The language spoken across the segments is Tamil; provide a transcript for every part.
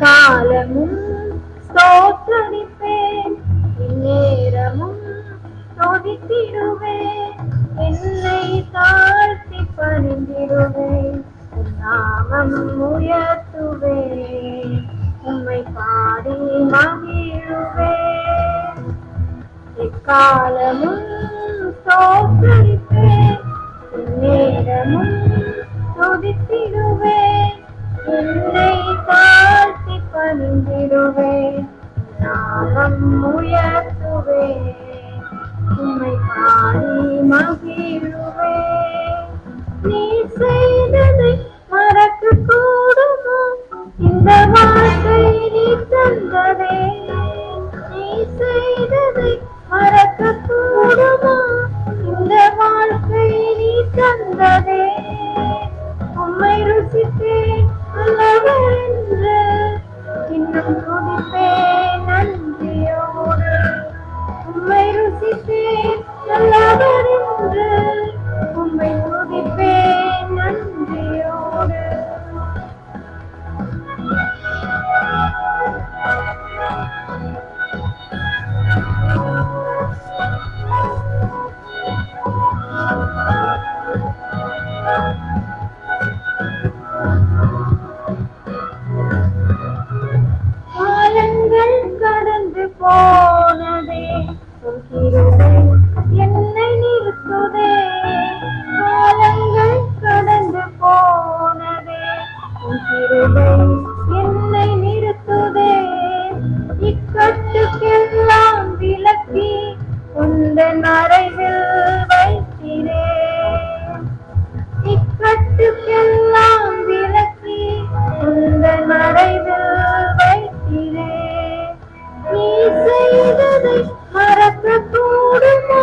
காலமும் ஸ்தோத்தரிப்பேன். இந்நேரமும் தொதித்திடுவேன். என்னை தாழ்த்தி பணிந்திடுவேன். நாமம் உயர்த்துவே உம்மை பாடி மகிழுவே எக்காலமும் தோற்கடிப்பே நேரமும் துதித்திடுவே என்னை தாழ்த்தி பணிந்திடுவே நாமம் உயர்த்துவே உம்மை பாடி மகிழ் உம்மை ருசித்தேன் இன்னும் துடிப்பேன். செய்ததை மறக்க கூடுமா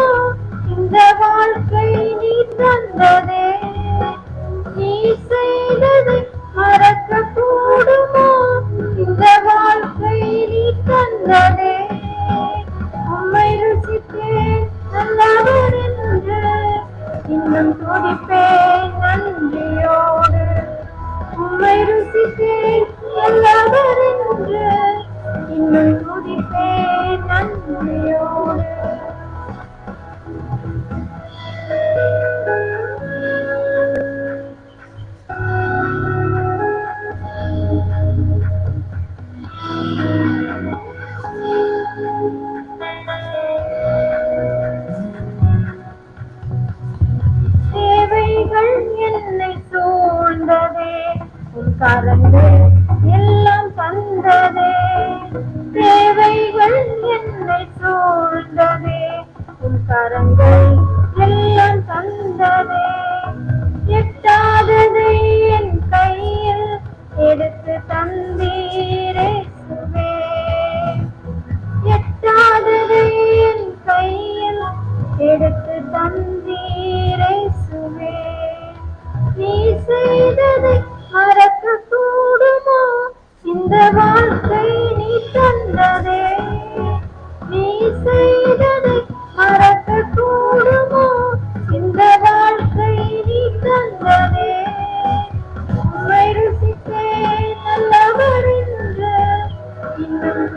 இந்த வாழ்க்கை நீ தந்ததே. நீ செய்ததை மறக்க கூடுமா இந்த வாழ்க்கை நீ தந்ததே. உம்மை ருசித்தேன் நல்லவர் என்று. இன்னும் துடிப்பேன் நன்றியோடு. உம்மை ருசித்தேன் நல்லவர் என்று. hablan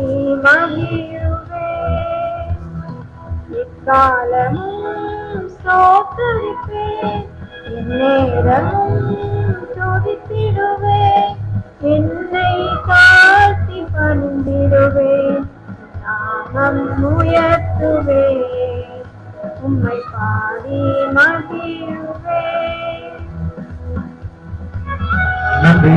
பாடி மகிழுவேன் எக்காலமும் சோத்தரிப்பேன் நேரமும் துதித்திடுவேன். என்னை தாழ்த்தி பணிந்திடுவேன் நாமம் உயர்த்துவேன். உம்மை பாடி மகிழ்வேன் நன்றி.